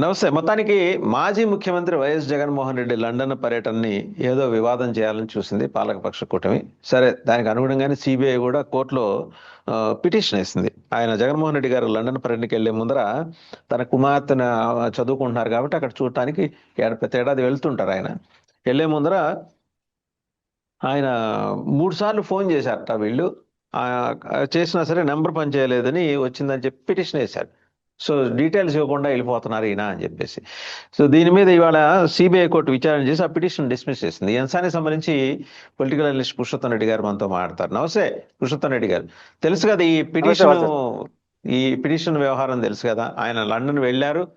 నమస్తే. మొత్తానికి మాజీ ముఖ్యమంత్రి వైఎస్ జగన్మోహన్ రెడ్డి లండన్ పర్యటనని ఏదో వివాదం చేయాలని చూసింది పాలకపక్ష కూటమి. సరే దానికి అనుగుణంగానే సిబిఐ కూడా కోర్టులో పిటిషన్ వేసింది. ఆయన జగన్మోహన్ రెడ్డి గారు లండన్ పర్యటనకి వెళ్ళే ముందర తన కుమార్తెను చదువుకుంటున్నారు కాబట్టి అక్కడ చూడటానికి ప్రతి ఏడాది వెళ్తుంటారు ఆయన. వెళ్ళే ముందర ఆయన మూడు సార్లు ఫోన్ చేశారట వీళ్ళు. చేసినా సరే నెంబర్ పని చేయలేదని వచ్చిందని చెప్పి పిటిషన్ వేశారు. సో డీటెయిల్స్ ఇవ్వకుండా వెళ్ళిపోతున్నారు ఈయన అని చెప్పేసి. సో దీని మీద ఇవాళ సిబిఐ కోర్టు విచారణ చేసి ఆ పిటిషన్ డిస్మిస్ చేసింది. అంశానికి సంబంధించి పొలిటికల్ అనలిస్ట్ పురుషోత్తం రెడ్డి గారు మనతో మాట్లాడతారు. నమస్తే పురుషోత్తం రెడ్డి గారు. తెలుసు కదా ఈ పిటిషన్. ఈ పిటిషన్ వ్యవహారం తెలుసు కదా. ఆయన లండన్ వెళ్ళారు.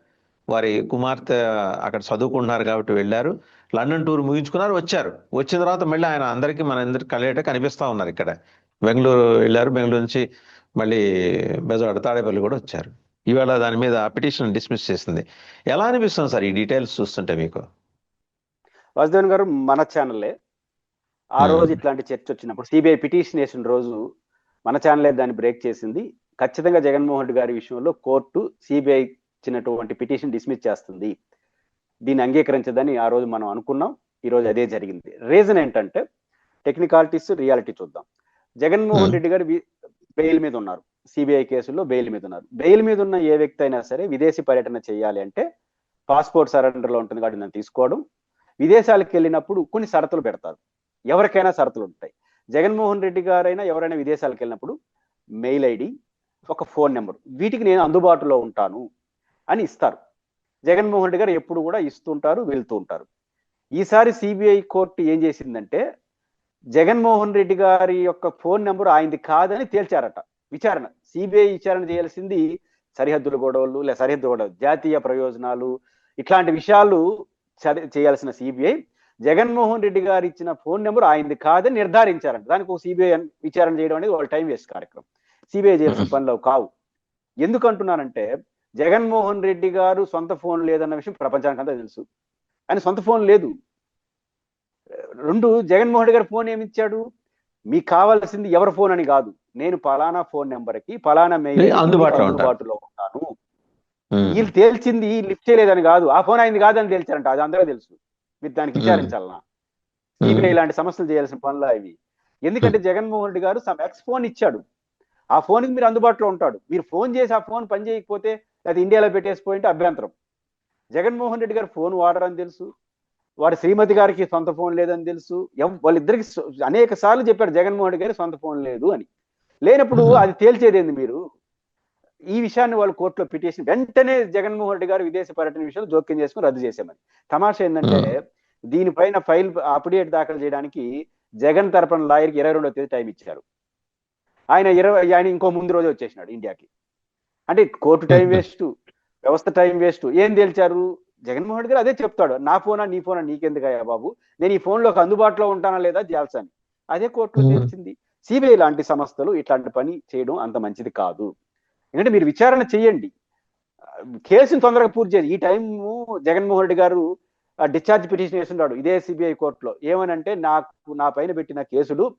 వారి కుమార్తె అక్కడ చదువుకుంటున్నారు కాబట్టి వెళ్ళారు. లండన్ టూర్ ముగించుకున్నారు వచ్చారు. వచ్చిన తర్వాత మళ్ళీ ఆయన అందరికీ మన అందరికి కలిగేట కనిపిస్తా ఉన్నారు ఇక్కడ. బెంగళూరు వెళ్ళారు. బెంగళూరు నుంచి మళ్ళీ బెజవాడ తాడేపల్లి కూడా వచ్చారు. ఇవాళ దాని మీద పిటిషన్ డిస్మిస్ చేసింది. ఎలా అనిపిస్తుంది సార్ ఈ డీటెయిల్స్ చూస్తుంటే మీకు? వాసుదేవన్ గారు మన ఛానల్లే ఆ. రోజు ఇట్లాంటి చర్చ వచ్చినప్పుడు సిబిఐ పిటిషన్ వేసిన రోజు మన ఛానలే దాన్ని బ్రేక్ చేసింది. ఖచ్చితంగా జగన్మోహన్ రెడ్డి గారి విషయంలో కోర్టు సిబిఐ ఇచ్చినటువంటి పిటిషన్ డిస్మిస్ చేస్తుంది. దీన్ని అంగీకరించదని ఆ రోజు మనం అనుకున్నాం. ఈ రోజు అదే జరిగింది. రీజన్ ఏంటంటే టెక్నికాలిటీస్ రియాలిటీ చూద్దాం. జగన్మోహన్. రెడ్డి గారు బెయిల్ మీద ఉన్నారు. సిబిఐ కేసుల్లో బెయిల్ మీద ఉన్నారు బెయిల్ మీద ఉన్న ఏ వ్యక్తి అయినా సరే విదేశీ పర్యటన చేయాలి అంటే పాస్పోర్ట్ సరెండర్లో ఉంటుంది కాబట్టి నన్ను తీసుకోవడం. విదేశాలకు వెళ్ళినప్పుడు కొన్ని షరతులు పెడతారు. ఎవరికైనా షరతులు ఉంటాయి. జగన్మోహన్ రెడ్డి గారైనా ఎవరైనా విదేశాలకు వెళ్ళినప్పుడు మెయిల్ ఐడి ఒక ఫోన్ నెంబర్ వీటికి నేను అందుబాటులో ఉంటాను అని ఇస్తారు. జగన్మోహన్ రెడ్డి గారు ఎప్పుడు కూడా ఇస్తుంటారు వెళ్తూ ఉంటారు. ఈసారి సిబిఐ కోర్టు ఏం చేసిందంటే జగన్మోహన్ రెడ్డి గారి యొక్క ఫోన్ నెంబర్ ఆయనది కాదని తేల్చారట. విచారణ. సిబిఐ విచారణ చేయాల్సింది సరిహద్దుల గొడవలు లేదా సరిహద్దు గొడవలు జాతీయ ప్రయోజనాలు ఇట్లాంటి విషయాలు చేయాల్సిన సిబిఐ. జగన్మోహన్ రెడ్డి గారు ఇచ్చిన ఫోన్ నెంబర్ ఆయనది కాదని నిర్ధారించారంట. దానికి ఒక సిబిఐ విచారణ చేయడం అనేది వాళ్ళ టైం వేస్ట్ కార్యక్రమం. సిబిఐ చేయాల్సిన పనులు కావు. ఎందుకంటున్నానంటే జగన్మోహన్ రెడ్డి గారు సొంత ఫోన్ లేదన్న విషయం ప్రపంచానికి అంతా తెలుసు. ఆయన సొంత ఫోన్ లేదు. రెండు జగన్మోహన్ రెడ్డి గారు ఫోన్ ఏమిచ్చాడు మీకు కావాల్సింది ఎవరి ఫోన్ అని కాదు. నేను పలానా ఫోన్ నెంబర్కి పలానా మెయిల్ అందుబాటులో. అందుబాటులో ఉంటాను. వీళ్ళు తేల్చింది లిఫ్ట్ చేయలేదని కాదు. ఆ ఫోన్ అయింది కాదని తేల్చారంట. అది అందరూ తెలుసు. మీరు దానికి విచారించాలనా? సిబిఐ ఇలాంటి సమస్యలు చేయాల్సిన పనులు ఇవి. ఎందుకంటే జగన్మోహన్ రెడ్డి గారు సమ్ ఎక్స్ ఫోన్ ఇచ్చాడు. ఆ ఫోన్కి మీరు అందుబాటులో ఉంటాడు. మీరు ఫోన్ చేసి ఆ ఫోన్ పని చేయకపోతే అది ఇండియాలో పెట్టేసిపోయింటే అభ్యంతరం. జగన్మోహన్ రెడ్డి గారు ఫోన్ వాడరని తెలుసు. వారి శ్రీమతి గారికి సొంత ఫోన్ లేదని తెలుసు. వాళ్ళిద్దరికి అనేక సార్లు చెప్పాడు జగన్మోహన్ రెడ్డి గారి సొంత ఫోన్ లేదు అని. లేనప్పుడు. అది తేల్చేదేంది మీరు? ఈ విషయాన్ని వాళ్ళు కోర్టులో పిటిషన్ వెంటనే జగన్మోహన్ రెడ్డి గారు విదేశ పర్యటన విషయంలో జోక్యం చేసుకుని రద్దు చేశామని. తమాషా ఏంటంటే దీనిపైన ఫైల్ అప్డేట్ దాఖలు చేయడానికి జగన్ తరపున లాయర్కి ఇరవై రెండో తేదీ టైం ఇచ్చారు. ఆయన ఇరవై ఆయన ఇంకో ముందు రోజే వచ్చేసినాడు ఇండియాకి. అంటే కోర్టు టైం వేస్ట్ వ్యవస్థ టైం వేస్ట్. ఏం తేల్చారు? జగన్మోహన్ రెడ్డి గారు అదే చెప్తాడు నా ఫోనా నీ ఫోనా నీకెందుకయ్యా బాబు? నేను ఈ ఫోన్లోకి అందుబాటులో ఉంటానా లేదా జాల్సాని. అదే కోర్టులో Hmm. తేల్చింది సిబిఐ లాంటి సంస్థలు ఇట్లాంటి పని చేయడం అంత మంచిది కాదు. ఎందుకంటే మీరు విచారణ చేయండి. కేసుని తొందరగా పూర్తి చేయండి. ఈ టైం జగన్మోహన్ రెడ్డి గారు డిశ్చార్జ్ పిటిషన్ వేస్తున్నాడు ఇదే సిబిఐ కోర్టులో. ఏమనంటే నాకు నా పైన పెట్టిన కేసులు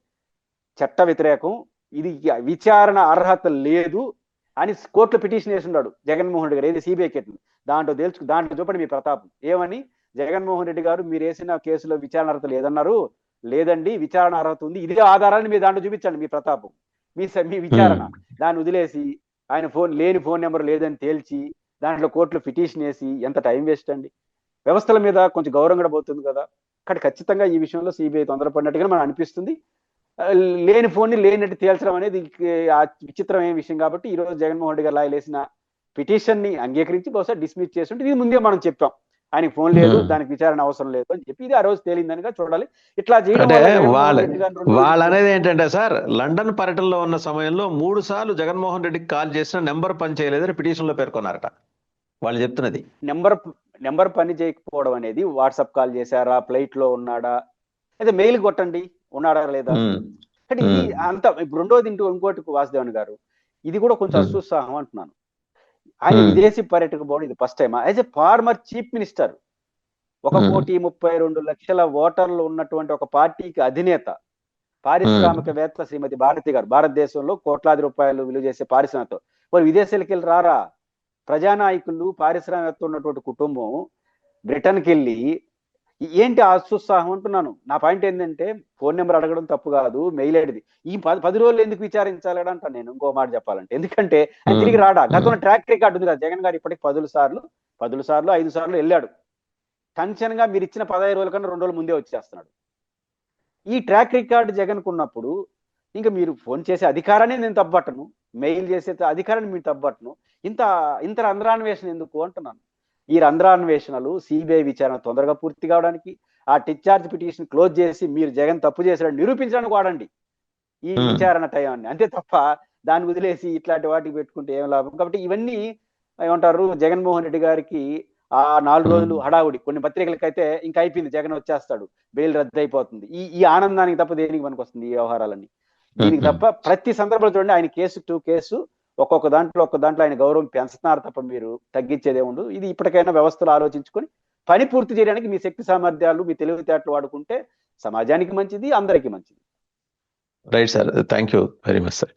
చట్ట వ్యతిరేకం. ఇది విచారణ అర్హత లేదు. అని కోర్టులో పిటిషన్ వేస్తున్నాడు జగన్మోహన్ రెడ్డి గారు. ఏది సిబిఐ కేసు? దాంట్లో తెలుసు దాంట్లో చూపండి మీ ప్రతాపం. ఏమని? జగన్మోహన్ రెడ్డి గారు మీరు వేసిన కేసులో విచారణ అర్హత లేదన్నారు లేదండి విచారణ అర్హత ఉంది. ఇదే ఆధారాన్ని మీ దాంట్లో చూపించండి మీ ప్రతాపం. మీ మీ విచారణ. దాన్ని వదిలేసి ఆయన ఫోన్ లేని ఫోన్ నెంబర్ లేదని తేల్చి దాంట్లో కోర్టులో పిటిషన్ వేసి ఎంత టైం వేస్ట్ అండి? వ్యవస్థల మీద కొంచెం గౌరవం కూడా పోతుంది కదా. కానీ ఖచ్చితంగా ఈ విషయంలో సిబిఐ తొందరపడినట్టుగా మనకు అనిపిస్తుంది. లేని ఫోన్ని లేనట్టు తేల్చడం అనేది ఆ విచిత్రమైన విషయం కాబట్టి ఈ రోజు జగన్మోహన్ రెడ్డి గారు వేసిన పిటిషన్ని అంగీకరించి బహుశా డిస్మిస్ చేస్తుంటే ఇది ముందే మనం చెప్పాం. ఆయనకి ఫోన్ లేదు. దానికి విచారణ అవసరం లేదు అని చెప్పి ఇది ఆ రోజు తేలిందనిగా చూడాలి. ఇట్లా చేయడం వాళ్ళ అనేది ఏంటంటే సార్ లండన్ పర్యటనలో ఉన్న సమయంలో మూడు సార్లు జగన్మోహన్ రెడ్డికి కాల్ చేసిన నెంబర్ పని చేయలేదని పిటిషన్లో పేర్కొన్నారట. వాళ్ళు చెప్తున్నది. నెంబర్ నెంబర్ పని చేయకపోవడం అనేది వాట్సాప్ కాల్ చేశారా ఫ్లైట్లో ఉన్నాడా? అయితే మెయిల్ కొట్టండి. ఉన్నాడా లేదా కానీ ఇది. అంత ఇప్పుడు రెండోది ఇంటూ ఇంకోటి వాసుదేవన్ గారు ఇది కూడా కొంచెం. అసూత్సాహం అంటున్నాను ఆయన. విదేశీ పర్యటక పోవడం ఇది first time as a former chief minister ఒక. కోటి ముప్పై రెండు లక్షల ఓటర్లు ఉన్నటువంటి ఒక పార్టీకి అధినేత పారిశ్రామికవేత్త శ్రీమతి భారతి గారు భారతదేశంలో కోట్లాది రూపాయలు విలువ చేసే పారిశ్రామికతో వాళ్ళు విదేశాలకు వెళ్ళి రారా ప్రజానాయకులు పారిశ్రామికవేత్త ఉన్నటువంటి కుటుంబం బ్రిటన్కి వెళ్ళి ఏంటి అత్యుత్సాహం అంటున్నాను? నా పాయింట్ ఏంటంటే ఫోన్ నెంబర్ అడగడం తప్పు కాదు మెయిల్ ఐడిది. ఈ పది పది రోజులు ఎందుకు విచారించాలని అంటాను నేను ఇంకో మాట చెప్పాలంటే. ఎందుకంటే తిరిగి రాడా? గతంలో ట్రాక్ రికార్డు ఉంది కదా జగన్ గారు ఇప్పటికి పదుల సార్లు పదుల సార్లు ఐదు సార్లు వెళ్ళాడు. టెన్షన్గా మీరు ఇచ్చిన పదహైదు రోజుల కన్నా రెండు రోజుల ముందే వచ్చేస్తున్నాడు. ఈ ట్రాక్ రికార్డు జగన్ కున్నప్పుడు ఇంకా మీరు ఫోన్ చేసే అధికారాన్ని నేను తప్పట్టను మెయిల్ చేసే అధికారాన్ని మీరు తప్పట్టను ఇంత ఇంత రంధ్రాన్వేషణ ఎందుకు అంటున్నాను? ఈ రంధ్రాన్వేషణలు సిబిఐ విచారణ తొందరగా పూర్తి కావడానికి ఆ డిశ్చార్జ్ పిటిషన్ క్లోజ్ చేసి మీరు జగన్ తప్పు చేశాడని నిరూపించడానికి వాడండి ఈ. విచారణ టైంని అంతే తప్ప దాన్ని వదిలేసి ఇట్లాంటి వాటికి పెట్టుకుంటే ఏం లాభం కాబట్టి ఇవన్నీ ఏమంటారు జగన్మోహన్ రెడ్డి గారికి ఆ నాలుగు. రోజులు హడావుడి కొన్ని పత్రికలకైతే ఇంకా అయిపోయింది జగన్ వచ్చేస్తాడు బెయిల్ రద్దు అయిపోతుంది ఈ ఈ ఆనందానికి తప్ప దేనికి పనికి వస్తుంది ఈ వ్యవహారాలన్నీ దీనికి. తప్ప ప్రతి సందర్భంలో చూడండి ఆయన కేసు టు కేసు ఒక్కొక్క దాంట్లో ఒక్కొక్క దాంట్లో ఆయన గౌరవం పెంచుతున్నారు తప్ప మీరు తగ్గించేదే ఉండదు ఇది ఇప్పటికైనా వ్యవస్థలు ఆలోచించుకొని పని పూర్తి చేయడానికి మీ శక్తి సామర్థ్యాలు మీ తెలివితేటలు వాడుకుంటే సమాజానికి మంచిది అందరికీ మంచిది. Right sir thank you very much sir